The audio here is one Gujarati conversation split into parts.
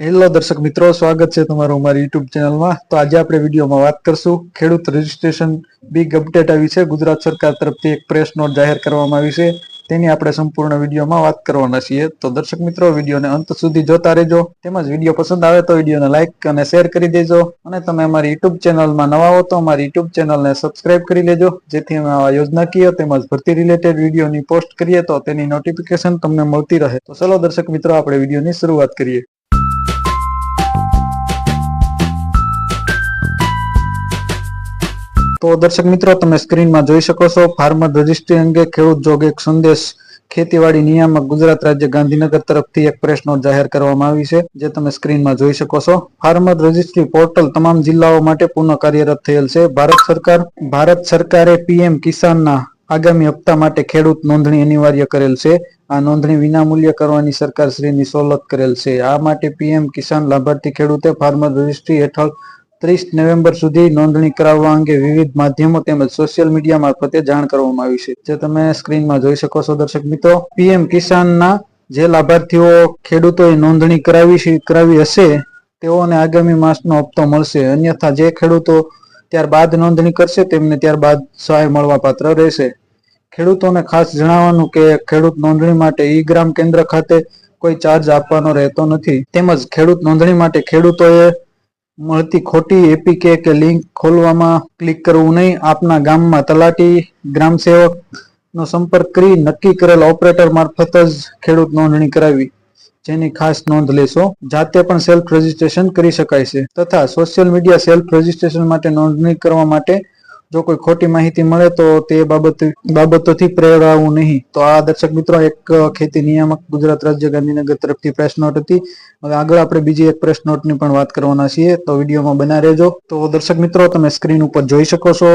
હેલો દર્શક મિત્રો, સ્વાગત છે તમારું અમારી યુટ્યુબ ચેનલમાં તો આજે આપણે વિડીયોમાં વાત કરશું ખેડૂત રજીસ્ટ્રેશન બિગ અપડેટ આવી છે. ગુજરાત સરકાર તરફથી એક પ્રેસ નોટ જાહેર કરવામાં આવી છે. તેની આપણે સંપૂર્ણ વિડીયોમાં વાત કરવાના છીએ. તો દર્શક મિત્રો, વિડીયોને અંત સુધી જોતા રહેજો. તેમજ વીડિયો પસંદ આવે તો વિડીયોને લાઇક અને શેર કરી દેજો. અને તમે અમારી યુટ્યુબ ચેનલમાં નવા હો તો અમારી યુટ્યુબ ચેનલને સબસ્ક્રાઇબ કરી લેજો. જેથી અમે આવા યોજનાકીય તેમજ ભરતી રિલેટેડ વિડીયોની પોસ્ટ કરીએ તો તેની નોટિફિકેશન તમને મળતી રહે. તો ચલો દર્શક મિત્રો, આપણે વિડીયોની શરૂઆત કરીએ. તો દર્શક મિત્રો, તમે સ્ક્રીનમાં જોઈ શકો છો, ફાર્મર રજિસ્ટ્રી અંગે ખેડૂત જોગ એક સંદેશ. ખેતીવાડી નિયામક ગુજરાત રાજ્ય ગાંધીનગર તરફથી એક પ્રેસ જાહેર કરવામાં આવી છે, જે તમે સ્ક્રીનમાં જોઈ શકો છો. ફાર્મર રજિસ્ટ્રી પોર્ટલ તમામ જિલ્લાઓ માટે પુનઃ કાર્યરત થયેલ છે. ભારત સરકાર, ભારત સરકારે પીએમ કિસાનના આગામી હપ્તા માટે ખેડૂત નોંધણી અનિવાર્ય કરેલ છે. આ નોંધણી વિનામૂલ્ય કરવાની સરકાર સવલત કરેલ છે. આ માટે પીએમ કિસાન લાભાર્થી ખેડૂતે ફાર્મર રજિસ્ટ્રી હેઠળ ત્રીસ નવેમ્બર સુધી નોંધણી કરાવવા અંગે વિવિધ માધ્યમો તેમજ સોશિયલ મીડિયા મારફતે જાણ કરવામાં આવી છે. જે તમે સ્ક્રીનમાં જોઈ શકો છો દર્શક મિત્રો. પીએમ કિસાનના જે લાભાર્થીઓ ખેડૂતોએ નોંધણી કરાવી કરાવી હશે, તેઓને આગામી માસનો હપ્તો મળશે. અન્યથા જે ખેડૂતો ત્યારબાદ નોંધણી કરશે, તેમને ત્યારબાદ સહાય મળવા પાત્ર રહેશે. ખેડૂતોને ખાસ જણાવવાનું કે ખેડૂત નોંધણી માટે ઈ ગ્રામ કેન્દ્ર ખાતે કોઈ ચાર્જ આપવાનો રહેતો નથી. તેમજ ખેડૂત નોંધણી માટે ખેડૂતોએ મળતી ખોટી એપીકે કે લિંક ખોલવામાં ક્લિક કરવું નહીં. આપના ગામમાં તલાટી ગ્રામ સેવક નો સંપર્ક કરી નક્કી કરેલ ઓપરેટર મારફત જ ખેડૂત નોંધણી કરાવી. જેની ખાસ નોંધ લેશો. જાતે પણ સેલ્ફ રજીસ્ટ્રેશન કરી શકાય છે. તથા સોશિયલ મીડિયા સેલ્ફ રજીસ્ટ્રેશન માટે નોંધણી કરવા માટે જો કોઈ ખોટી માહિતી મળે તો તે બાબત બાબતોથી પ્રેરાવું નહીં. તો આ દર્શક મિત્રો એક ખેતી નિયામક ગુજરાત રાજ્ય ગાંધીનગર તરફથી પ્રેસ નોટ હતી. હવે આગળ આપણે બીજી એક પ્રેસ નોટની પણ વાત કરવાના છીએ. તો વિડીયોમાં બના રહેજો. તો દર્શક મિત્રો, તમે સ્ક્રીન ઉપર જોઈ શકો છો.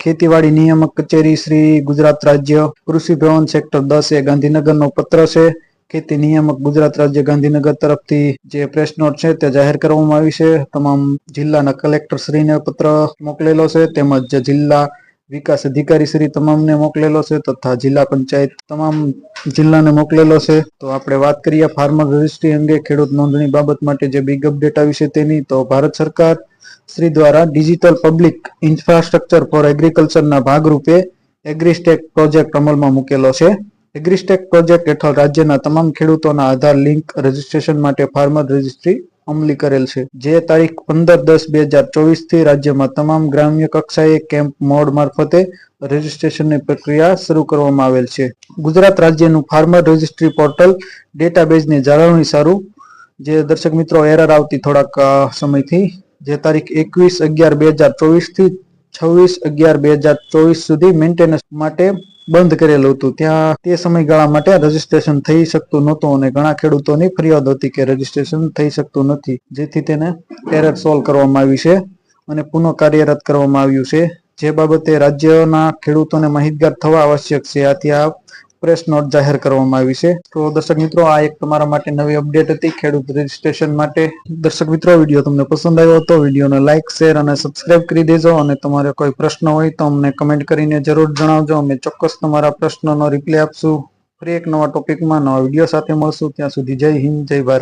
ખેતીવાડી નિયામક કચેરી શ્રી ગુજરાત રાજ્ય કૃષિ ભવન સેક્ટર દસ એ ગાંધીનગરનો પત્ર છે. ખેતી નિયામક ગુજરાત રાજ્ય ગાંધીનગર તરફથી જે પ્રેસ નોટ છે તે જાહેર કરવામાં આવી છે. તમામ જિલ્લાના કલેક્ટર શ્રીને પત્ર મોકલેલો છે તેમજ જિલ્લા વિકાસ અધિકારી શ્રી તમામને મોકલેલો છે તથા જિલ્લા પંચાયત તમામ જિલ્લાને મોકલેલો છે. તો આપણે વાત કરીએ ફાર્મર રજિસ્ટ્રી અંગે ખેડૂત નોંધણી બાબત માટે જે બિગ અપડેટ આવી છે તેની, તો ભારત સરકાર શ્રી દ્વારા ડિજિટલ પબ્લિક ઇન્ફ્રાસ્ટ્રક્ચર ફોર એગ્રીકલ્ચરના ભાગરૂપે એગ્રીસ્ટેક પ્રોજેક્ટ અમલમાં મૂકેલો છે. એગ્રીસ્ટેક પ્રોજેક્ટ હેઠળ રાજ્યના તમામ ખેડૂતોના આધાર લિંક રજીસ્ટ્રેશન માટે ફાર્મર રજિસ્ટ્રી અમલી કરેલ છે. જે તારીખ પંદર દસ બે હજાર ચોવીસથી રાજ્યમાં તમામ ગ્રામ્ય કક્ષાએ કેમ્પ મોડ મારફતે રજીસ્ટ્રેશનની પ્રક્રિયા શરૂ કરવામાં આવેલ છે. ગુજરાત રાજ્યનું ફાર્મર રજિસ્ટ્રી પોર્ટલ ડેટાબેઝની જાળવણી સારું. જે દર્શક મિત્રો એરર આવતી થોડાક સમયથી, જે તારીખ એકવીસ અગિયાર બે હજાર ચોવીસથી છવ્વીસ અગિયાર બે હજાર ચોવીસ સુધી મેન્ટેનન્સ માટે બંધ કરેલું હતું. ત્યાં તે સમયગાળા માટે રજીસ્ટ્રેશન થઈ શકતું નહોતું અને ઘણા ખેડૂતોની ફરિયાદ હતી કે રજીસ્ટ્રેશન થઈ શકતું નથી. જેથી તેને એરર સોલ્વ કરવામાં આવી છે અને પુનઃ કાર્યરત કરવામાં આવ્યું છે. જે બાબતે રાજ્યના ખેડૂતોને માહિતગાર થવા આવશ્યક છે. આથી આ પ્રેસ નોટ જાહેર કરવામાં આવી છે. તો દર્શક મિત્રો, આ એક તમારા માટે નવી અપડેટ હતી ખેડૂત રજીસ્ટ્રેશન માટે. દર્શક મિત્રો વીડિયો તમને પસંદ આવ્યો તો વિડીયોને લાઇક શેર અને સબસ્ક્રાઇબ કરી દેજો. અને તમારે કોઈ પ્રશ્ન હોય તો અમને કમેન્ટ કરીને જરૂર જણાવજો. અમે ચોક્કસ તમારા પ્રશ્નનો રિપ્લાય આપશું. ફરી એક નવા ટોપિકમાં નવા વીડિયો સાથે મળશું. ત્યાં સુધી જય હિન્દ, જય ભારત.